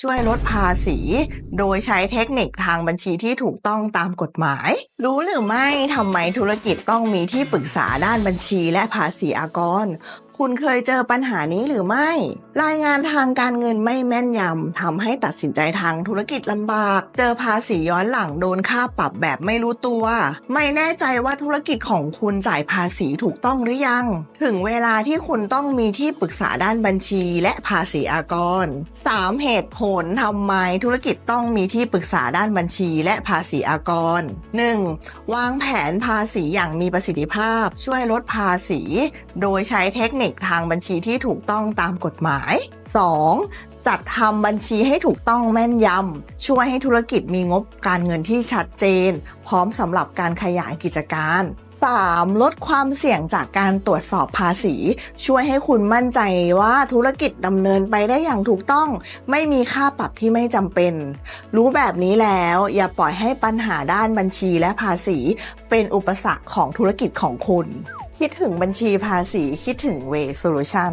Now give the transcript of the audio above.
ช่วยลดภาษี โดยใช้เทคนิคทางบัญชีที่ถูกต้องตามกฎหมาย รู้หรือไม่ทำไมธุรกิจต้องมีที่ปรึกษาด้านบัญชีและภาษีอากร คุณเคยเจอปัญหานี้หรือไม่ รายงานทางการเงินไม่แม่นยำทำให้ตัดสินใจทางธุรกิจลำบาก เจอภาษีย้อนหลังโดนค่าปรับแบบไม่รู้ตัว ไม่แน่ใจว่าธุรกิจของคุณจ่ายภาษีถูกต้องหรือยัง ถึงเวลาที่คุณต้องมีที่ปรึกษาด้านบัญชีและภาษีอากร 3 เหตุผลทำไมธุรกิจต้องมีที่ปรึกษาด้านบัญชีและภาษีอากร 1. วางแผนภาษีอย่างมีประสิทธิภาพ ช่วยลดภาษี โดยใช้เทคนิคทางบัญชีที่ถูกต้องตามกฎหมาย 2. จัดทำบัญชีให้ถูกต้องแม่นยำ ช่วยให้ธุรกิจมีงบการเงินที่ชัดเจน พร้อมสำหรับการขยายกิจการ 3. ลดความเสี่ยงจากการตรวจสอบภาษี ช่วยให้คุณมั่นใจว่าธุรกิจดำเนินไปได้อย่างถูกต้อง ไม่มีค่าปรับที่ไม่จำเป็น รู้แบบนี้แล้วอย่าปล่อยให้ปัญหาด้านบัญชีและภาษี เป็นอุปสรรคของธุรกิจของคุณ คิดถึงบัญชีภาษีคิดถึงเวโซลูชัน